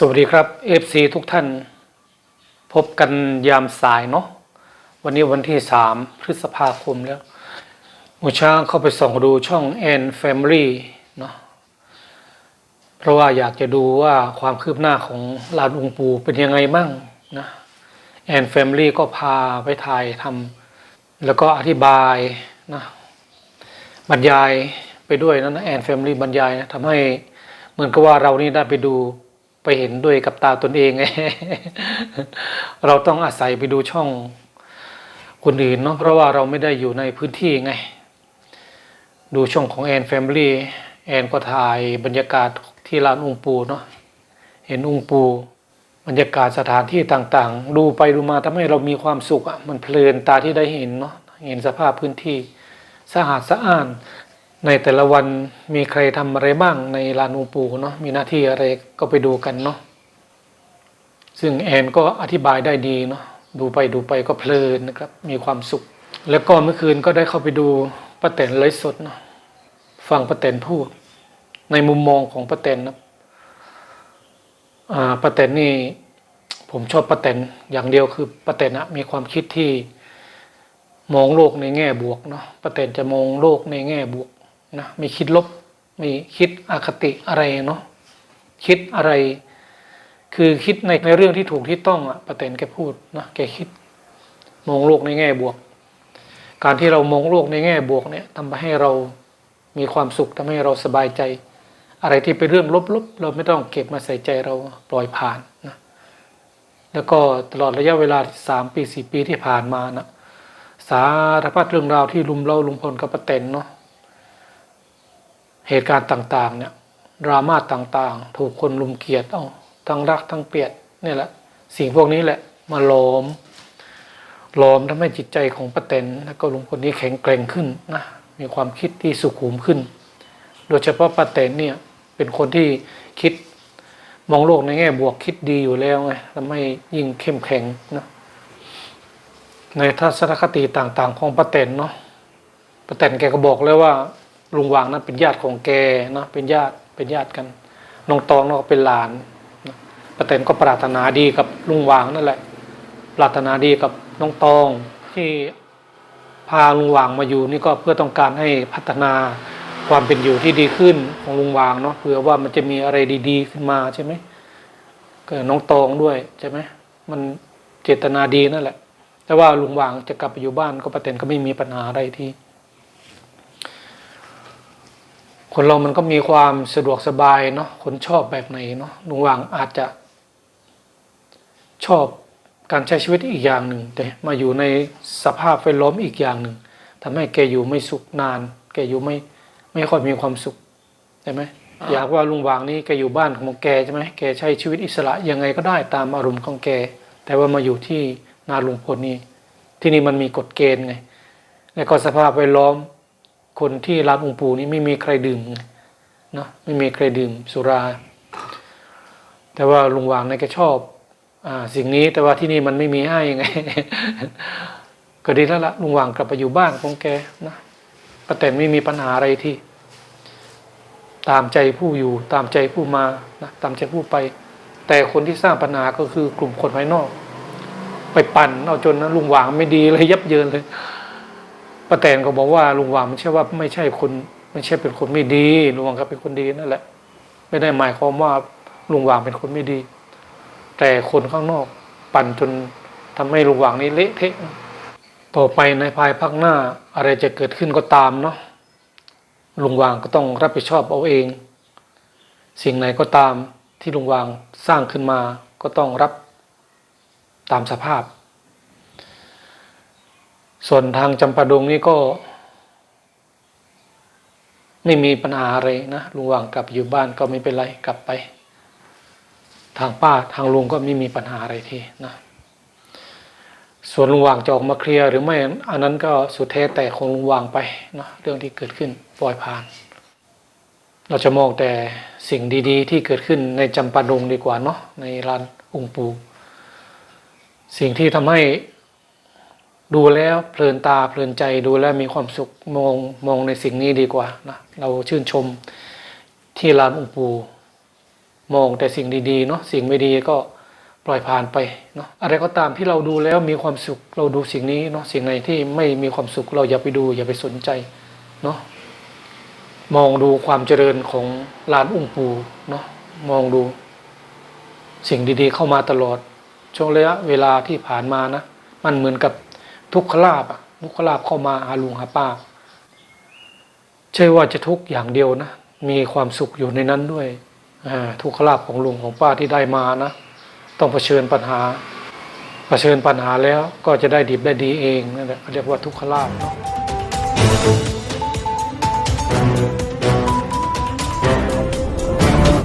สวัสดีครับ FC ทุกท่าน พบกันยามสายเนาะวันนี้วันที่สามพฤษภาคมแล้วมูช้างเข้าไปส่องดูช่องแอนแฟมิลี่เนาะเพราะว่าอยากจะดูว่าความคืบหน้าของลานองปูเป็นยังไงบ้างนะแอนแฟมิลี่ก็พาไปถ่ายทำแล้วก็อธิบายนะบรรยายไปด้วยนะนะแอนแฟมิลี่บรรยายนะทำให้เหมือนกับว่าเรานี่ได้ไปดู ไปเห็นด้วยกับตาตนเองไงเราต้องอาศัยไปดูช่องคนอื่นเนาะเพราะว่าเราไม่ได้อยู่ในพื้นที่ไง ดูช่องของแอนแฟมิลี่แอนก็ถ่ายบรรยากาศที่ลานองค์ปูเนาะเห็นองค์ปูบรรยากาศสถานที่ต่างๆ ดูไปดูมาทำให้เรามีความสุขอะ่ะมันเพลินตาที่ได้เห็นเนาะเห็นสภาพพื้นที่สะอาดสะอ้าน ในแต่ละวันมีใครทำอะไรบ้างในลานองค์ปู่เนาะมีหน้าที่อะไรก็ไปดูกันเนาะซึ่งแอนก็อธิบายได้ดีเนาะดูไปดูไปก็เพลินนะครับมีความสุข แล้วก็เมื่อคืนก็ได้เข้าไปดูป้าแตนไลฟ์สดเนาะฟังป้าแตนพูด ในมุมมองของป้าแตนนะอ่าป้าแตนนี่ผมชอบป้าแตนอย่างเดียวคือป้าแตนนะมีความคิดที่มองโลกในแง่บวกเนาะป้าแตนจะมองโลกในแง่บวก นะม่คิดลบม่คิดอคติอะไรเนาะคิดอะไร คือคิดในในเรื่องที่ถูกที่ต้องอะประเตนแกพูดนะแกคิด มองโลกในแง่บวก การที่เรามองโลกในแง่บวกเนี่ยทำให้เรามีความสุขทำให้เราสบายใจ อะไรที่เป็นเรื่องลบๆเราไม่ต้องเก็บมาใส่ใจเราปล่อยผ่านนะแล้วก็ตลอดระยะเวลาสามปีสี่ปีที่ผ่านมานะสารพัดเรื่องราวที่ลุมเล่าลุงพลกับประเตนเนาะ เหตุการณ์ต่างๆเนี่ยดราม่าต่างๆ ถูกคนลุมเกลียดเอาทั้งรักทั้งเกลียดนี่แหละ สิ่งพวกนี้แหละมาหลอมหลอมทำให้จิตใจของป้าแตนแล้วก็ลุงคนนี้แข็งแกร่งขึ้นนะมีความคิดที่สุขุมขึ้น โดยเฉพาะป้าแตนเนี่ยเป็นคนที่คิดมองโลกในแง่บวกคิดดีอยู่แล้วไงทำให้ยิ่งเข้มแข็งนะในทัศนคติต่างๆ ของป้าแตนเนาะป้าแตนแกก็บอกแล้วว่า ลุงวางนั้นเป็นญาติของแกนะเป็นญาติเป็นญาติกันน้องตองก็เป็นหลานป้าแตนก็ปรารถนาดีกับลุงวางนั่นแหละ ปรารถนาดีกับน้องตองที่พาลุงวางมาอยู่นี่ก็เพื่อต้องการให้พัฒนาความเป็นอยู่ที่ดีขึ้นของลุงวางเนาะเผื่อว่ามันจะมีอะไรดี ๆ ขึ้นมาใช่ไหมก็น้องตองด้วยใช่ไหมมันเจตนาดีนั่นแหละ แต่ว่าลุงวางจะกลับไปอยู่บ้านก็ป้าแตนก็ไม่มีปัญหาอะไรที่ คนเรามันก็มีความสะดวกสบายเนาะคนชอบแบบไหนเนาะลุงวางอาจจะ ชอบการใช้ชีวิตอีกอย่างหนึ่งแต่มาอยู่ในสภาพแวดล้อมอีกอย่างหนึ่งทำให้แกอยู่ไม่สุขนาน แกอยู่ไม่ไม่ค่อยมีความสุขใช่ไหมอยากว่าลุงวางนี่แกอยู่บ้านของแกใช่ไหมแกใช้ชีวิตอิสระยังไงก็ได้ตามอารมณ์ของแก แต่ว่ามาอยู่ที่นาลุงพลนี่ที่นี่มันมีกฎเกณฑ์ไง แล้วก็สภาพแวดล้อม คนที่รับองค์ปู่นี่ไม่มีใครดื่มเนาะไม่มีใครดื่มสุรา แต่ว่าลุงวางเนี่ยแกชอบอ่าสิ่งนี้แต่ว่าที่นี่มันไม่มีให้ไง ก็ดีแล้วละลุงวางกลับไปอยู่บ้านของแกนะป้าแตนไม่มีปัญหาอะไรที่ ตามใจผู้อยู่ ตามใจผู้มานะตามใจผู้ไป แต่คนที่สร้างปัญหาก็คือกลุ่มคนภายนอก ไปปั่นเอาจนนะลุงวางไม่ดีเลยยับเยินเลย ป้าแตนก็บอกว่าลุงวางไม่ใช่ว่าไม่ใช่คนไม่ใช่เป็นคนไม่ดีลุงวางก็เป็นคนดีนั่นแหละ ไม่ได้หมายความว่าลุงวางเป็นคนไม่ดี แต่คนข้างนอกปั่นจนทำให้ลุงวางนี้เละเทะต่อไปในภายภาคหน้าอะไรจะเกิดขึ้นก็ตามเนาะลุงวางก็ต้องรับผิดชอบเอาเอง สิ่งไหนก็ตามที่ลุงวางสร้างขึ้นมาก็ต้องรับตามสภาพ ส่วนทางจำปาดงนี่ก็ ไม่มีปัญหาอะไรนะลุงวางกลับอยู่บ้านก็ไม่เป็นไรกลับไป ทางป้าทางลุงก็ไม่มีปัญหาอะไรทีนะส่วนลุงวางจะออกมาเคลียร์หรือไม่อันนั้นก็สุดแท้แต่ของลุงวางไปนะเรื่องที่เกิดขึ้นปล่อยผ่าน เราจะมองแต่สิ่งดีๆ ที่เกิดขึ้นในจำปาดงดีกว่าเนาะในร้านองค์ปูสิ่งที่ทำให้ ดูแล้วเพลินตาเพลินใจดูแล้วมีความสุขมองมองในสิ่งนี้ดีกว่านะเราชื่นชมที่ลานองปูมองแต่สิ่งดีๆเนาะสิ่งไม่ดีก็ปล่อยผ่านไปเนาะอะไรก็ตามที่เราดูแล้วมีความสุขเราดูสิ่งนี้เนาะสิ่งไหนที่ไม่มีความสุขเราอย่าไปดู อย่าไปสนใจเนาะมองดูความเจริญของลานอุ้งปูเนาะมองดู สิ่งดีๆ เข้ามาตลอดช่วงระยะเวลาที่ผ่านมานะ มันเหมือนกับ ทุกขลาบอะทุกขลาบเข้ามาหาลุงหาป้าใช่ว่าจะทุกอย่างเดียวนะ มีความสุขอยู่ในนั้นด้วยทุกขลาบของลุงของป้าที่ได้มานะ ต้องเผชิญปัญหา เผชิญปัญหาแล้วก็จะได้ดีได้ดีเองนั่นแหละเขาเรียกว่าทุกขลาบเนาะ